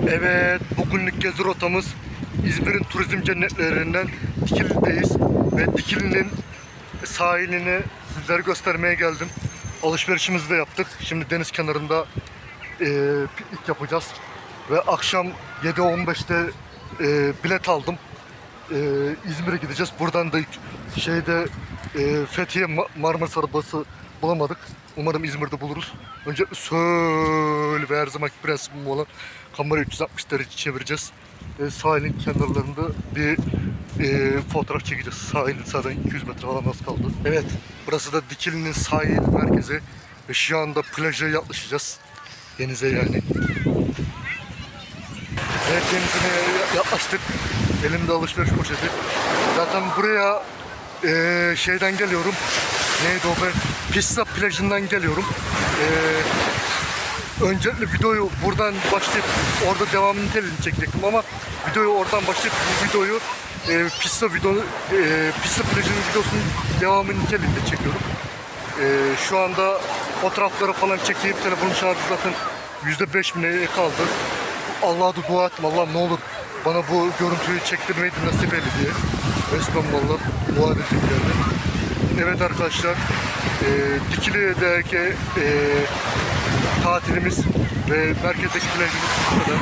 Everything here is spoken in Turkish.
Evet, bugünlük gezi rotamız İzmir'in turizm cennetlerinden Dikili'deyiz ve Dikili'nin sahilini sizlere göstermeye geldim. Alışverişimizi de yaptık. Şimdi deniz kenarında e, piknik yapacağız ve akşam 7.15'te e, bilet aldım. E, İzmir'e gideceğiz. Buradan da şeyde e, Fethiye Ma- Marmaris arabası bulamadık. Umarım İzmir'de buluruz. Önce şöyle ve her zamanki prensibim olan kamerayı 360 derece çevireceğiz. E, sahilin kenarlarında bir e, fotoğraf çekeceğiz. Sahilin zaten 200 metre falan az kaldı. Evet, burası da Dikili'nin sahil merkezi. Ve şu anda plaja yaklaşacağız. Denize yani. Evet denizine yaklaştık. Elimde alışveriş poşeti. Zaten buraya eee, şeyden geliyorum. Neydi o be? Pista plajından geliyorum. Eee öncelikle videoyu buradan başlayıp orada devamını çekecektim ama videoyu oradan başlayıp bu videoyu eee pista video eee pista plajının videosunun devamını niteliğinde çekiyorum. Eee, şu anda fotoğrafları falan çekeyim. Telefonun şarjı zaten %5 mi kaldı. Allah'a dua ettim. Allah'ım ne olur bana bu görüntüyü çektirmeyi nasip eyle diye. Resmen valla dua edecek yani. Evet arkadaşlar. eee Dikili'deki eee tatilimiz ve merkezdeki plajımız bu kadar.